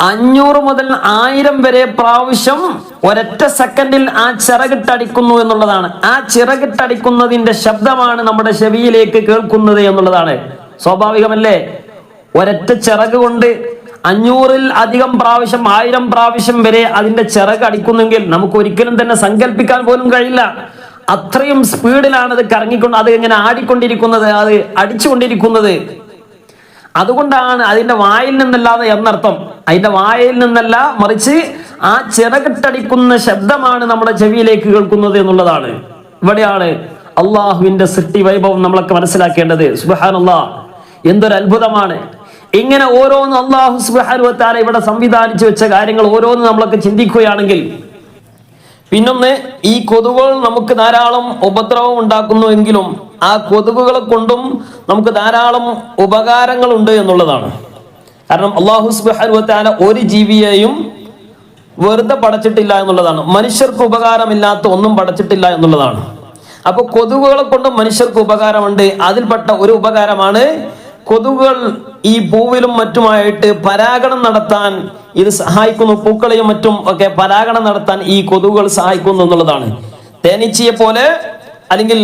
അഞ്ഞൂറ് മുതൽ ആയിരം വരെ പ്രാവശ്യം ഒരൊറ്റ സെക്കൻഡിൽ ആ ചിറകിട്ടടിക്കുന്നു എന്നുള്ളതാണ്. ആ ചിറകിട്ടടിക്കുന്നതിന്റെ ശബ്ദമാണ് നമ്മുടെ ചെവിയിലേക്ക് കേൾക്കുന്നത് എന്നുള്ളതാണ്. സ്വാഭാവികമല്ലേ? ഒരൊറ്റ ചിറക് കൊണ്ട് അഞ്ഞൂറിൽ അധികം പ്രാവശ്യം ആയിരം പ്രാവശ്യം വരെ അതിന്റെ ചിറക് അടിക്കുന്നെങ്കിൽ നമുക്ക് ഒരിക്കലും തന്നെ സങ്കല്പിക്കാൻ പോലും കഴിയില്ല. അത്രയും സ്പീഡിലാണ് അത് കറങ്ങിക്കൊണ്ട് അത് ഇങ്ങനെ ആടിക്കൊണ്ടിരിക്കുന്നത് അത് അടിച്ചുകൊണ്ടിരിക്കുന്നത്. അതുകൊണ്ടാണ് അതിന്റെ വായിൽ നിന്നല്ലാതെ എന്നർത്ഥം. അതിന്റെ വായിൽ നിന്നല്ല മറിച്ച് ആ ചിറകിട്ടടിക്കുന്ന ശബ്ദമാണ് നമ്മുടെ ചെവിയിലേക്ക് കേൾക്കുന്നത് എന്നുള്ളതാണ്. ഇവിടെയാണ് അള്ളാഹുവിന്റെ സൃഷ്ടി വൈഭവം നമ്മളൊക്കെ മനസ്സിലാക്കേണ്ടത്. സുബാനുള്ള എന്തൊരു അത്ഭുതമാണ്. ഇങ്ങനെ ഓരോന്ന് അള്ളാഹു സുബാനുവത്താല ഇവിടെ സംവിധാനിച്ചു വെച്ച കാര്യങ്ങൾ ഓരോന്ന് നമ്മളൊക്കെ ചിന്തിക്കുകയാണെങ്കിൽ പിന്നൊന്ന് ഈ കൊതുകുകൾ നമുക്ക് ധാരാളം ഉപദ്രവം ഉണ്ടാക്കുന്നുവെങ്കിലും ആ കൊതുകുകളെ കൊണ്ടും നമുക്ക് ധാരാളം ഉപകാരങ്ങളുണ്ട് എന്നുള്ളതാണ്. കാരണം അള്ളാഹു സുബാനുവത്താല ഒരു ജീവിയെയും വെറുതെ പടച്ചിട്ടില്ല എന്നുള്ളതാണ്. മനുഷ്യർക്ക് ഉപകാരമില്ലാത്ത ഒന്നും പടച്ചിട്ടില്ല എന്നുള്ളതാണ്. അപ്പൊ കൊതുകുകളെ കൊണ്ട് മനുഷ്യർക്ക് ഉപകാരമുണ്ട്. അതിൽപ്പെട്ട ഒരു ഉപകാരമാണ് കൊതുകുകൾ ഈ പൂവിലും മറ്റുമായിട്ട് പരാഗണം നടത്താൻ ഇത് സഹായിക്കുന്നു. പൂക്കളെയും മറ്റും ഒക്കെ പരാഗണം നടത്താൻ ഈ കൊതുകുകൾ സഹായിക്കുന്നു എന്നുള്ളതാണ്. തേനീച്ചയെ പോലെ അല്ലെങ്കിൽ